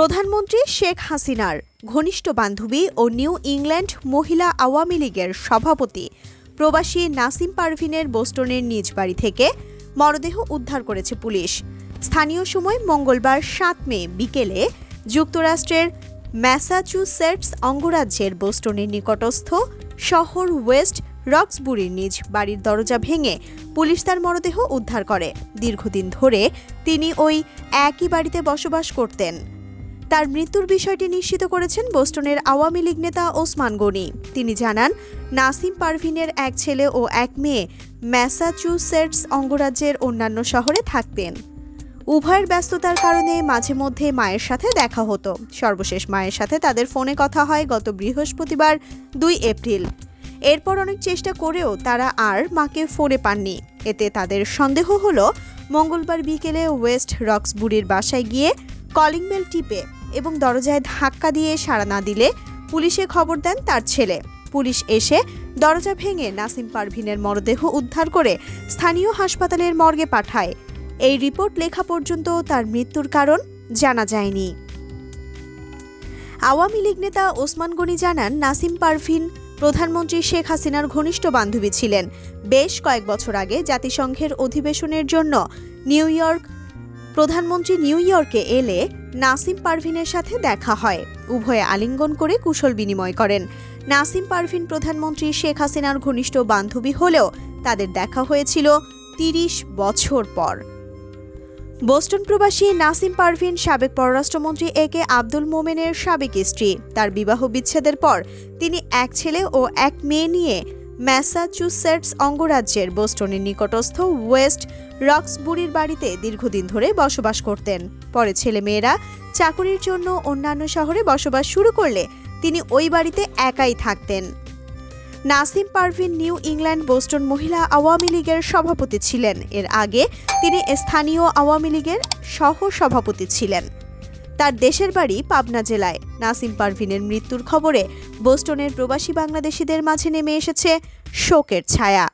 প্রধানমন্ত্রী শেখ হাসিনার ঘনিষ্ঠ বান্ধবী ও নিউ ইংল্যান্ড মহিলা আওয়ামী লীগের সভাপতি প্রবাসী নাসিম পারভিনের বোস্টনের নিজ বাড়ি থেকে মরদেহ উদ্ধার করেছে পুলিশ। স্থানীয় সময় মঙ্গলবার সাত মে বিকেলে যুক্তরাষ্ট্রের ম্যাসাচুসেটস অঙ্গরাজ্যের বোস্টনের নিকটস্থ শহর ওয়েস্ট রক্সবুরির নিজ বাড়ির দরজা ভেঙে পুলিশ তার মরদেহ উদ্ধার করে। দীর্ঘদিন ধরে তিনি ওই একই বাড়িতে বসবাস করতেন। তার মৃত্যুর বিষয়টি নিশ্চিত করেছেন বোস্টনের আওয়ামী লীগ নেতা ওসমান গনি। তিনি জানান, নাসিম পারভিনের এক ছেলে ও এক মেয়ে ম্যাসাচুসেটস অঙ্গরাজ্যের অন্যান্য শহরে থাকতেন। উভয়ের ব্যস্ততার কারণে মাঝে মধ্যে মায়ের সাথে দেখা হতো। সর্বশেষ মায়ের সাথে তাদের ফোনে কথা হয় গত বৃহস্পতিবার দুই এপ্রিল। এরপর অনেক চেষ্টা করেও তারা আর মাকে ফোনে পাননি। এতে তাদের সন্দেহ হলো, মঙ্গলবার বিকেলে ওয়েস্ট রক্সবুরির বাসায় গিয়ে কলিং বেল টিপে এবং দরজায় ধাক্কা দিয়ে সাড়া না দিলে পুলিশে খবর দেন তার ছেলে। পুলিশ এসে দরজা ভেঙে নাসিম পারভিনের মরদেহ উদ্ধার করে স্থানীয় হাসপাতালের মর্গে পাঠায়। এই রিপোর্ট লেখা পর্যন্ত তার মৃত্যুর কারণ জানা যায়নি। আওয়ামী লীগ নেতা ওসমান গনি জানান, নাসিম পারভিন প্রধানমন্ত্রী শেখ হাসিনার ঘনিষ্ঠ বান্ধবী ছিলেন। বেশ কয়েক বছর আগে জাতিসংঘের অধিবেশনের জন্য নিউ ইয়র্ক প্রধানমন্ত্রী নিউ ইয়র্কে এলে নাসিম পারভিনের সাথে দেখা হয়। উভয়ে আলিঙ্গন করে কুশল বিনিময় করেন। নাসিম পারভিন প্রধানমন্ত্রী শেখ হাসিনার ঘনিষ্ঠ বান্ধবী হলেও তাদের দেখা হয়েছিল তিরিশ বছর পর। বোস্টন প্রবাসী নাসিম পারভিন সাবেক পররাষ্ট্রমন্ত্রী এ কে আব্দুল মোমেনের সাবেক স্ত্রী। তার বিবাহ বিচ্ছেদের পর তিনি এক ছেলে ও এক মেয়ে নিয়ে ম্যাসাচুসেটস অঙ্গরাজ্যের বোস্টনের নিকটস্থ ওয়েস্ট রক্সবুরির বাড়িতে দীর্ঘদিন ধরে বসবাস করতেন। পরে ছেলেমেয়েরা চাকুরির জন্য অন্যান্য শহরে বসবাস শুরু করলে তিনি ওই বাড়িতে একাই থাকতেন। Nasim Parvin New England Boston মহিলা আওয়ামী লীগের সভাপতি ছিলেন। এর আগে তিনি স্থানীয় আওয়ামী লীগের সহ সভাপতি ছিলেন। তার দেশের বাড়ি পাবনা জেলায়। নাসিম পারভিনের মৃত্যুর খবরে বোস্টনের প্রবাসী বাংলাদেশিদের মাঝে নেমে এসেছে শোকের ছায়া।